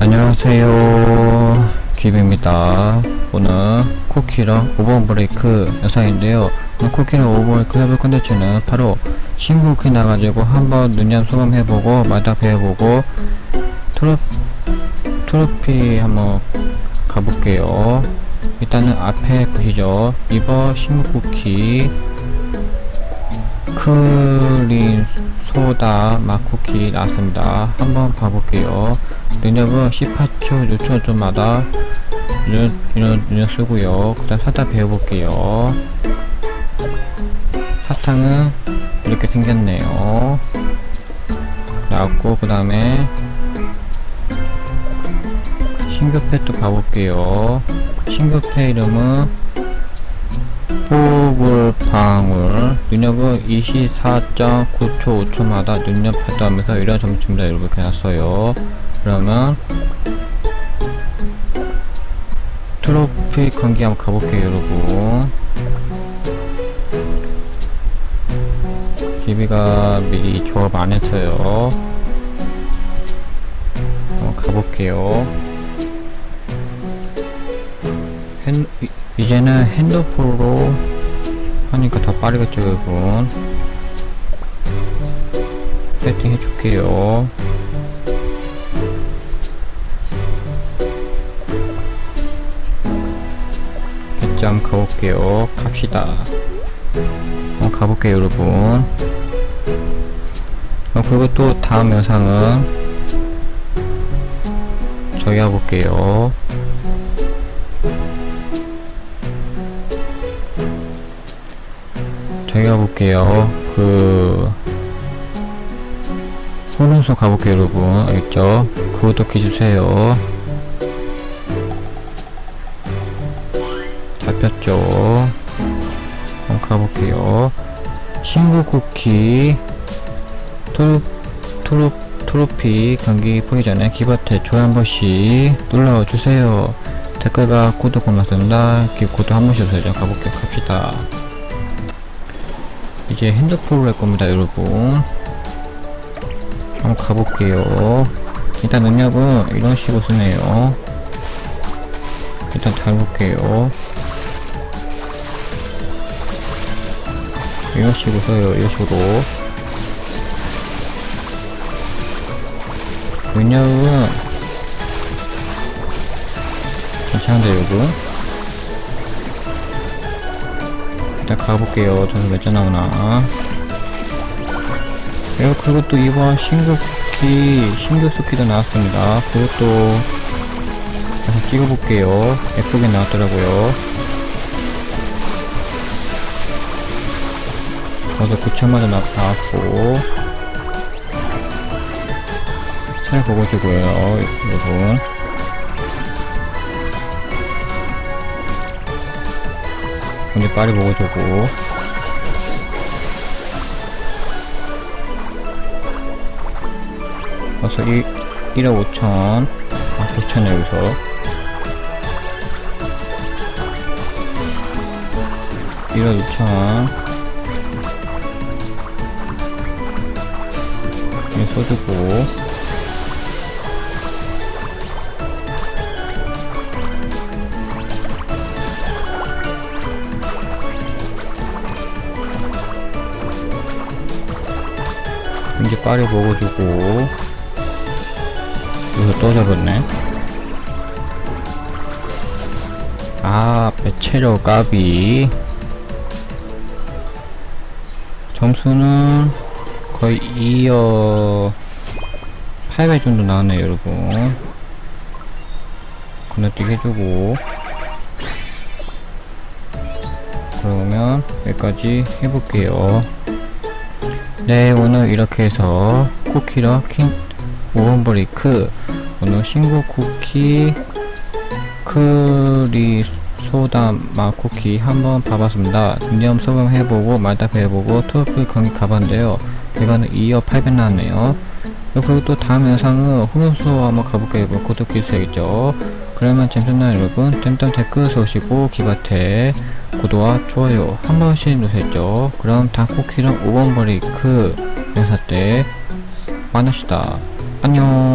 안녕하세요. 기브입니다. 오늘 쿠키랑 오버브레이크 영상인데요. 오늘 쿠키랑 오버브레이크 해볼 컨텐츠는 바로 신규 쿠키 나가지고 한번 눈염 소감 해보고 마다 배워보고 트로, 트로피 한번 가볼게요. 일단은 앞에 보시죠. 이버 신규 쿠키 크림 소다 맛 쿠키 나왔습니다. 한번 봐볼게요. 능력은 18초, 6초마다 이런, 이런 능력 쓰고요. 그 다음 사탕 배워볼게요. 사탕은 이렇게 생겼네요. 나왔고, 그 다음에 신규패 또 봐볼게요. 신규패 이름은 뽀글방울. 능력은 24.9초 5초마다 능력 발동하면서 이런 점을 줍니다. 여러분 이렇게 놨어요. 그러면 트로피 경기 한번 가볼게요 여러분. 기비가 미리 조합 안 했어요. 한번 가볼게요 핸, 이- 이제는 핸드폰으로 하니까 더 빠르겠죠 여러분 세팅 해줄게요. 한번 가볼게요. 갑시다. 한번 가볼게요 여러분. 어, 그리고 또 다음 영상은 저기 해볼게요 저기 가볼게요. 그 혼운소 가볼게요, 여러분. 알겠죠? 구독해주세요. 잡혔죠? 한번 가볼게요. 신고 쿠키 트로 트로 트로피 경기 보기 전에 기버테 좋아요 한 번씩 눌러주세요. 댓글과 구독 고맙습니다. 기- 구독 한 번씩 해주세요. 가볼게요. 갑시다. 이제 핸드폰으로 할 겁니다, 여러분. 한번 가볼게요. 일단 능력은 이런 식으로 쓰네요. 일단 닮을게요. 이런 식으로 써요, 이런 식으로. 능력은 괜찮은데, 여러분. 일단 가볼게요. 저는 몇점 나오나. 그리고 그리고 또 이번 신규 쿠키, 신규 스키도 나왔습니다. 그것도 다시 찍어볼게요. 예쁘게 나왔더라고요. 벌써 9천마다 나, 나왔고. 잘 보고 주고요, 여러분. 이제 빨리 먹어주고. 그래서 1, 1억 5천 아 9천 여기서. 1억 6천. 이 써주고 이제 빨리 먹어주고. 여기서 또 잡았네. 아 배체력 까비. 점수는 거의 2어 8배 정도 나왔네요 여러분. 건너뛰기 해주고. 그러면 여기까지 해볼게요 네 오늘 이렇게 해서 쿠키러 킹 오븐브레이크 오늘 신고 쿠키 크리 소다 맛 쿠키 한번 봐봤습니다. 인념 소금 해보고 말답 해보고 토플 경기 가봤는데요. 이거는 2어 800 나왔네요. 그리고 또 다음 영상은 후면소 한번 가볼게요. 여러분 구독해주셔야겠죠? 그러면 재밌었나요 여러분 재밌던 댓글 쏘시고 기바테 구독과 좋아요 한 번씩 누르셨죠 그럼 다음 쿠키랑 5번 브레이크 영상 때 만납시다. 안녕